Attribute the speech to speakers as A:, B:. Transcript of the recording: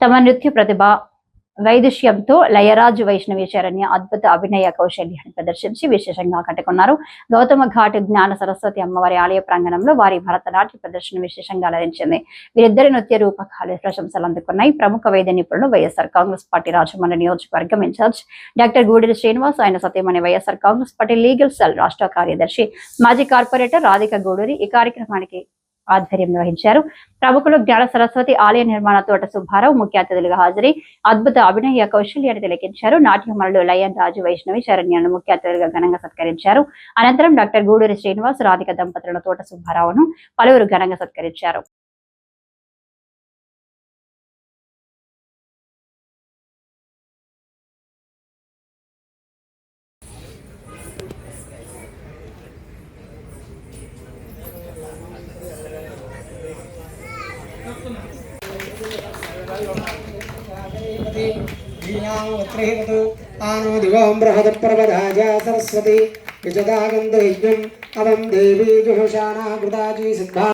A: తమ నృత్య ప్రతిభ వైదుష్యంతో లయరాజు వైష్ణవి శరణ్య అద్భుత అభినయ కౌశల్యాన్ని ప్రదర్శించి విశేషంగా కట్టుకున్నారు. గౌతమ ఘాట్ జ్ఞాన సరస్వతి అమ్మవారి ఆలయ ప్రాంగణంలో వారి భరతనాట్య ప్రదర్శన విశేషంగా అలరించింది వీరిద్దరి నృత్య రూపకాలు ప్రశంసలు అందుకున్నాయి. ప్రముఖ వైద్య నిపుణులు వైఎస్ఆర్ కాంగ్రెస్ పార్టీ రాజమండ్రి నియోజకవర్గం ఇన్ఛార్జ్ డాక్టర్ గూడెల శ్రీనివాస్ ఆయన సతీమణి YSR Congress party legal cell రాష్ట్ర కార్యదర్శి మాజీ కార్పొరేటర్ రాధిక గూడూరి ఈ కార్యక్రమానికి ఆధ్వర్యం వహించారు ప్రముఖులు జ్ఞాన సరస్వతి ఆలయ నిర్మాణ తోట సుబ్బారావు ముఖ్య అతిథులుగా హాజరై అద్భుత అభినయ కౌశల్యాన్ని తిలకించారు. నాట్యమరులు లయన్ రాజు వైష్ణవి శరణ్యను ముఖ్య అతిథులుగా ఘనంగా సత్కరించారు. అనంతరం డాక్టర్ గూడూరి శ్రీనివాస్ రాధిక దంపతులను తోట సుబ్బారావును పలువురు ఘనంగా సత్కరించారు.
B: ఆనో దివం బృహదప్రవదాజ సరస్వతి విజదాగంధయజ్ఞం అవం దేవీ జుహుషానా కృతాజీ సిద్ధా